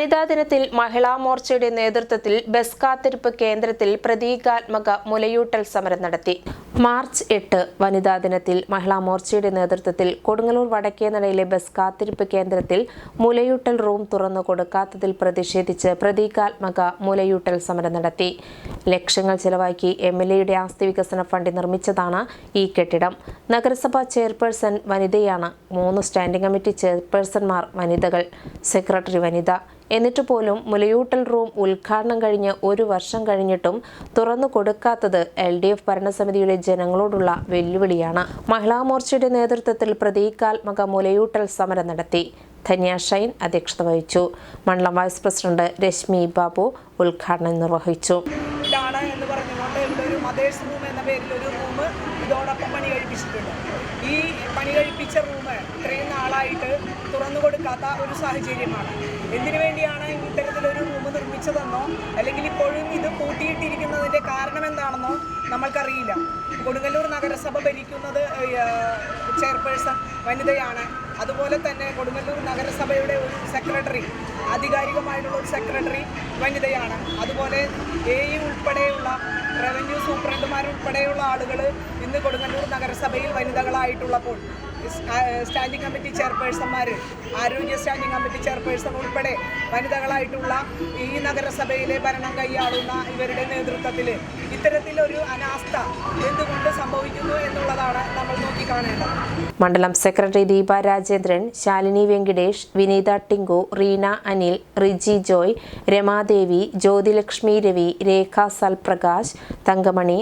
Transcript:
വനിതാ ദിനത്തിൽ മഹിളാ മോർച്ചയുടെ നേതൃത്വത്തിൽ ബസ് കാത്തിരിപ്പ് കേന്ദ്രത്തിൽ പ്രതീകാത്മക മുലയൂട്ടൽ സമരം നടത്തി. മാർച്ച് എട്ട് വനിതാ ദിനത്തിൽ മഹിളാ മോർച്ചയുടെ നേതൃത്വത്തിൽ കൊടുങ്ങല്ലൂർ വടക്കേനടയിലെ ബസ് കാത്തിരിപ്പ് കേന്ദ്രത്തിൽ മുലയൂട്ടൽ റൂം തുറന്നു കൊടുക്കാത്തതിൽ പ്രതിഷേധിച്ച് പ്രതീകാത്മക മുലയൂട്ടൽ സമരം നടത്തി. ലക്ഷങ്ങൾ ചെലവാക്കി എം എൽ എയുടെ ആസ്തി വികസന ഫണ്ട് നിർമ്മിച്ചതാണ് ഈ കെട്ടിടം. നഗരസഭാ ചെയർപേഴ്സൺ വനിതയാണ് മൂന്ന് സ്റ്റാൻഡിംഗ് കമ്മിറ്റി ചെയർപേഴ്സൺമാർ വനിതകൾ. സെക്രട്ടറി വനിത. എന്നിട്ട് പോലും മുലയൂട്ടൽ റൂം ഉദ്ഘാടനം കഴിഞ്ഞ് ഒരു വർഷം കഴിഞ്ഞിട്ടും തുറന്നു കൊടുക്കാത്തത് എൽ ഡി എഫ് ഭരണസമിതിയുടെ ജനങ്ങളോടുള്ള വെല്ലുവിളിയാണ്. മഹിളാ മോർച്ചയുടെ നേതൃത്വത്തിൽ പ്രതീകാത്മക മുലയൂട്ടൽ സമരം നടത്തി. ധന്യ ഷൈൻ അധ്യക്ഷത വഹിച്ചു. മണ്ഡലം വൈസ് പ്രസിഡന്റ് രശ്മി ബാബു ഉദ്ഘാടനം നിർവഹിച്ചു ഇതാണ് എന്ന് പറഞ്ഞുകൊണ്ട് ഇവിടെ ഒരു മദേഴ്സ് റൂം എന്ന പേരിൽ ഒരു റൂം ഇതോടൊപ്പം പണി കഴിപ്പിച്ചിട്ടുണ്ട്. ഈ പണി കഴിപ്പിച്ച റൂം ഇത്രയും നാളായിട്ട് തുറന്നു കൊടുക്കാത്ത ഒരു സാഹചര്യമാണ്. എന്തിനു വേണ്ടിയാണ് ഇത്തരത്തിലൊരു റൂം നിർമ്മിച്ചതെന്നോ അല്ലെങ്കിൽ ഇപ്പോഴും ഇത് പൂട്ടിയിട്ടിരിക്കുന്നതിന്റെ കാരണം എന്താണെന്നോ നമ്മൾക്കറിയില്ല. കൊടുങ്ങല്ലൂർ നഗരസഭ ഭരിക്കുന്നത് ചെയർപേഴ്സൺ വനിതയാണ്. അതുപോലെ തന്നെ കൊടുങ്ങല്ലൂർ നഗരസഭയുടെ ഒരു സെക്രട്ടറി ആധികാരികമായിട്ടുള്ള ഒരു സെക്രട്ടറി വനിതയാണ്. അതുപോലെ എ ഇ ഉൾപ്പെടെയുള്ള ആളുകൾ ഇന്ന് കൊടുങ്ങല്ലൂർ നഗരസഭയിൽ വനിതകളായിട്ടുള്ളപ്പോൾ സ്റ്റാൻഡിംഗ് കമ്മിറ്റി ചെയർപേഴ്സന്മാർ ആരോഗ്യ സ്റ്റാൻഡിംഗ് കമ്മിറ്റി ചെയർപേഴ്സൺ ഉൾപ്പെടെ വനിതകളായിട്ടുള്ള ഈ നഗരസഭയിലെ ഭരണം കൈയാളുന്ന ഇവരുടെ നേതൃത്വത്തിൽ ഇത്തരത്തിലൊരു അനാസ്ഥ എന്തുകൊണ്ട് സംഭവിക്കുന്നു എന്നുള്ളതാണ് നമ്മൾ നോക്കിക്കാണേണ്ടത് മണ്ഡലം സെക്രട്ടറി ദീപ രാജേന്ദ്രൻ ശാലിനി വെങ്കിടേഷ് വിനീത ടിങ്കു റീന അനിൽ റിജി ജോയ് രമാദേവി ജ്യോതിലക്ഷ്മി രവി രേഖ സൽപ്രകാശ് തങ്കമണി